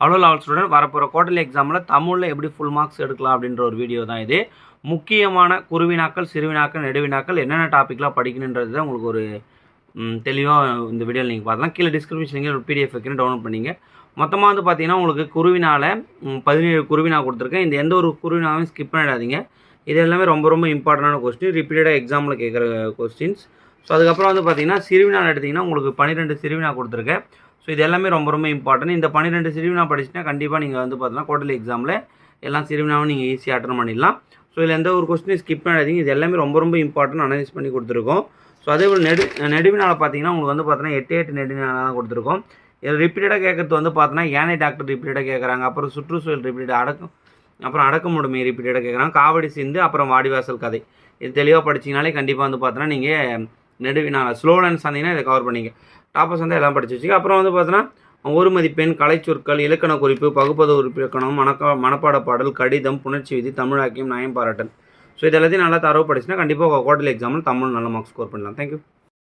அவ்வளோ level student வரப்போகிற quarterly எக்ஸாமில் தமிழில் எப்படி ஃபுல் மார்க்ஸ் எடுக்கலாம் அப்படின்ற ஒரு வீடியோ தான் இது. முக்கியமான குருவினாக்கள் சிறுவினாக்கள் நெடுவினாக்கள் என்னென்ன டாப்பிக்லாம் படிக்கணுன்றது தான் உங்களுக்கு ஒரு தெளிவாக இந்த வீடியோவில் நீங்கள் பார்க்கலாம். கீழே டிஸ்கிரிப்ஷன் நீங்கள் ஒரு பிடிஎஃப் வைக்கணும் டவுன்லோட் பண்ணிங்க. மொத்தமாக வந்து பார்த்தீங்கன்னா உங்களுக்கு குருவினால பதினேழு குருவினா கொடுத்துருக்கேன். இந்த எந்த ஒரு குருவினாவையும் ஸ்கிப் பண்ணிடாதீங்க. இது எல்லாமே ரொம்ப ரொம்ப இம்பார்ட்டண்டான கொஸ்டின் ரிப்பீட்டடாக எக்ஸாமில் கேட்குற கொஸ்டின்ஸ் ஸோ அதுக்கப்புறம் வந்து பார்த்தீங்கன்னா சிறுவினா எடுத்திங்கன்னா உங்களுக்கு பன்னிரெண்டு சிறுவினா கொடுத்துருக்கேன். ஸோ இது எல்லாமே ரொம்ப ரொம்ப இம்பார்ட்டன்ட் இந்த பன்னிரெண்டு சிறுவினா படிச்சுன்னா கண்டிப்பாக நீங்கள் வந்து பார்த்தீங்கன்னா குவார்டர்லி எக்ஸாமில் எல்லா சிறுவினாவும் நீங்கள் ஈஸியாக அட்டன் பண்ணிடலாம். ஸோ இதில் எந்த ஒரு கொஸ்டினையும் ஸ்கிப் பண்ணாதீங்க. இது எல்லாமே ரொம்ப ரொம்ப இம்பார்ட்டன்ட் அனலைஸ் பண்ணி கொடுத்துருக்கோம். ஸோ அதே போல் நெடு நெடுவினால் பார்த்தீங்கன்னா உங்களுக்கு வந்து பார்த்தீங்கன்னா எட்டு எட்டு நெடுவினால தான் கொடுத்துருக்கோம். இதில் ரிப்பீட்டடாக கேட்கறது வந்து பார்த்தீங்கன்னா யானை டாக்டர் ரிப்பீட்டடாக கேட்குறாங்க அப்புறம் சுற்றுச்சூழல் ரிப்பீட்டட் அடக்கம் அப்புறம் அடக்கமுடைமை ரிப்பீட்டடாக கேட்குறாங்க காவடி சிந்து அப்புறம் வாடிவாசல் கதை. இது தெளிவாக படிச்சிங்கனாலே கண்டிப்பாக வந்து பார்த்தீங்கன்னா நீங்கள் நெடுவினால ஸ்லோலன்ஸ் வந்தீங்கன்னா இதை கவர் பண்ணிங்க டாப்பர்ஸ் வந்து எல்லாம் படிச்சு வச்சுக்க. அப்புறம் வந்து பார்த்தீங்கன்னா ஒரு மதிப்பெண் கலைச்சொற்கள் இலக்கண குறிப்பு பகுப்பது உறுப்பிலக்கணம் மனக்கா மனப்பாட பாடல் கடிதம் புணர்ச்சி விதி தமிழாக்கியம் நியாயம் பாராட்டல். ஸோ இது எல்லாத்தையும் நல்லா தரவு படிச்சுன்னா கண்டிப்பாக குவார்டர்லி எக்ஸாமில் தமிழ் நல்ல மார்க் ஸ்கோர் பண்ணலாம் தேங்க்யூ